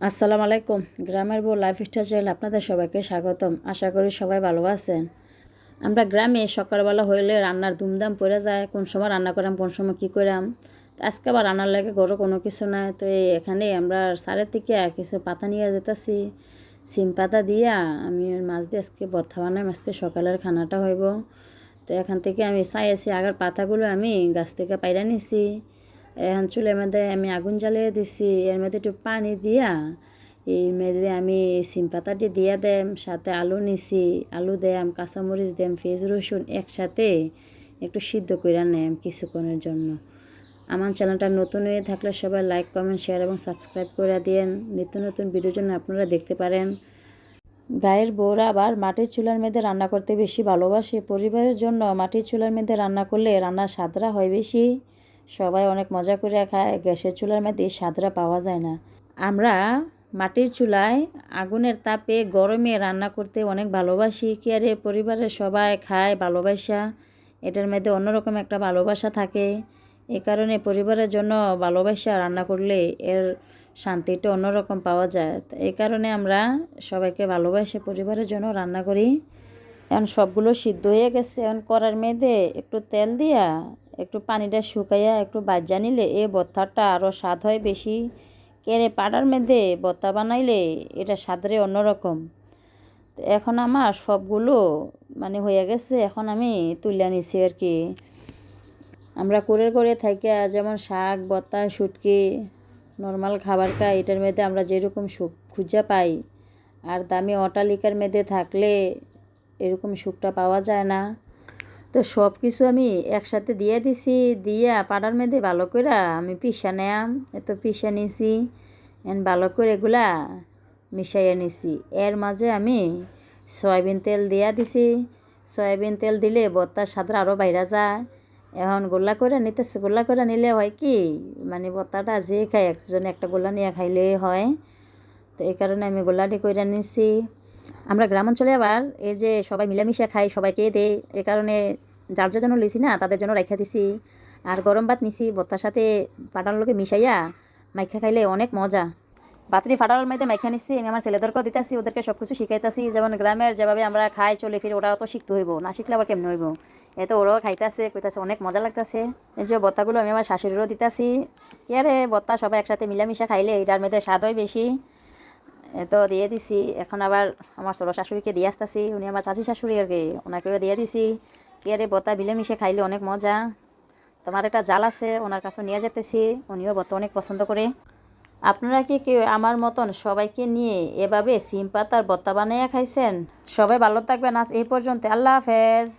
আসসালামু আলাইকুম। গ্রামের বউ লাইফ স্টাইল চ্যানেল আপনাদের সবাইকে স্বাগতম। আশা করি সবাই ভালো আছেন। আমরা গ্রামে সকালবেলা হইলে রান্নার ধুমধাম পড়ে যায়। কোন সময় রান্না করাম, কোন সময় কী করাম। তো আজকে আবার রান্নার লাগে ঘরে কোনো কিছু নাই। তো এখানে আমরা সারের থেকে কিছু পাতা নিয়ে যেতেছি। সিম পাতা দিয়া আমি মাছ দিয়ে আজকে বথা বানাম। আজকে সকালের খানাটা হইব। তো এখান থেকে আমি চাইছি আগের পাতাগুলো আমি গাছ থেকে পাইরা নিছি। এখন চুলের মধ্যে আমি আগুন জ্বালিয়ে দিছি, এর মধ্যে একটু পানি দিয়া, এই মধ্যে আমি সিম পাতাটি দিয়া দেম, সাথে আলু নিছি, আলু দেম, কাঁচামরিচ দেম, পেঁয়াজ, রসুন একসাথে একটু সিদ্ধ করে নেম কিছুক্ষণের জন্য। আমার চ্যানেলটা নতুন হয়ে থাকলে সবাই লাইক, কমেন্ট, শেয়ার এবং সাবস্ক্রাইব করে দিয়েন। নিত্য নতুন ভিডিওর জন্য আপনারা দেখতে পারেন। গায়ের বউরা আবার মাটির চুলার মধ্যে রান্না করতে বেশি ভালোবাসে। পরিবারের জন্য মাটির চুলার মধ্যে রান্না করলে রান্নার স্বাদরা হয় বেশি। সবাই অনেক মজা করে খায়, গ্যাসের চুলার মধ্যে স্বাদরা পাওয়া যায় না। আমরা মাটির চুলায় আগুনের তাপে গরমে রান্না করতে অনেক ভালোবাসি। কি আরে পরিবারের সবাই খায় ভালোবাসা। এটার মধ্যে অন্যরকম একটা ভালোবাসা থাকে। এই কারণে পরিবারের জন্য ভালোবাসা রান্না করলে এর শান্তিটা অন্যরকম পাওয়া যায়। এই কারণে আমরা সবাইকে ভালোবাসে, পরিবারের জন্য রান্না করি। এখন সবগুলো সিদ্ধ হয়ে গেছে। এখন করার মেয়েদে একটু তেল দিয়া একটু পানিটা শুকাইয়া একটু বাজ্যা নিলে এ বত্তাটা আরও স্বাদ হয় বেশি। কেড়ে পাড়ার মধ্যে বত্তা বানাইলে এটা স্বাদরে অন্যরকম। তো এখন আমার সবগুলো মানে হয়ে গেছে, এখন আমি তুলে নিছি আর কি। আমরা করে করে থাকি যেমন শাক, বত্তা, শুটকি, নর্মাল খাবার খাই, এটার মধ্যে আমরা যেরকম সুখ খুঁজা পাই, আর দামি অটালিকার মধ্যে থাকলে এরকম সুখটা পাওয়া যায় না। তো সব কিছু আমি একসাথে দিয়ে দিছি, দিয়া পাড়ার মধ্যে ভালো করে আমি পিসা নেয়াম। এত পিসা নিছি, এন ভালো করে এগুলা মিশাইয়া নিছি। এর মাঝে আমি সয়াবিন তেল দিয়া দিছি। সয়াবিন তেল দিলে বত্তার স্বাদ আরও বাইরা যায়। এখন গোল্লা করে নিতেছে, গোল্লা করে নিলে হয় কি? মানে বত্তাটা যে খায়, একজন একটা গোল্লা নিয়ে খাইলেই হয়। তো এই কারণে আমি গোল্লাটি করে নিছি। আমরা গ্রামাঞ্চলে আবার এই যে সবাই মিলামিশা খাই, সবাইকে দেয় এ কারণে যার যার জন্য লিছি না, তাদের জন্য রেখা দিছি। আর গরম ভাত নিছি বত্তার সাথে পাটার লোকে মিশাইয়া মাইখা খাইলে অনেক মজা। বাতরি ফাটার মধ্যে মাইখা নিচ্ছি আমি আমার ছেলেদেরকেও দিতেছি, ওদেরকে সব কিছু শিখাইতেছি, যেমন গ্রামের যেভাবে আমরা খাই, চলে ফিরে, ওরাও তো শিখতে হইব, না শিখলে আবার কেমন হইব? এত ওরাও খাইতেছে, কইতাছে অনেক মজা লাগতেছে। এই যে বত্তাগুলো আমি আমার শাশুড়িরও দিতেছি, কি আরে বত্তা সবাই একসাথে মিলামিশা খাইলে, এটার মধ্যে স্বাদ হয় বেশি। তো দিয়ে দিছি। এখন আবার আমার ছোটো শাশুড়িকে দিয়ে আসতেছি। উনি আমার চাচি শাশুড়ি আর কি, ওনাকেও দিয়ে দিছি। কি আরে বত্তা মিলেমিশে খাইলে অনেক মজা। তোমার একটা জাল আছে, ওনার কাছে নিয়ে যেতেছি। উনিও বত্তা অনেক পছন্দ করে। আপনারা কি কেউ আমার মতন সবাইকে নিয়ে এভাবে সিম পাতার বত্তা বানাইয়া খাইছেন? সবাই ভালো থাকবেন। আজ এই পর্যন্ত। আল্লাহ হাফেজ।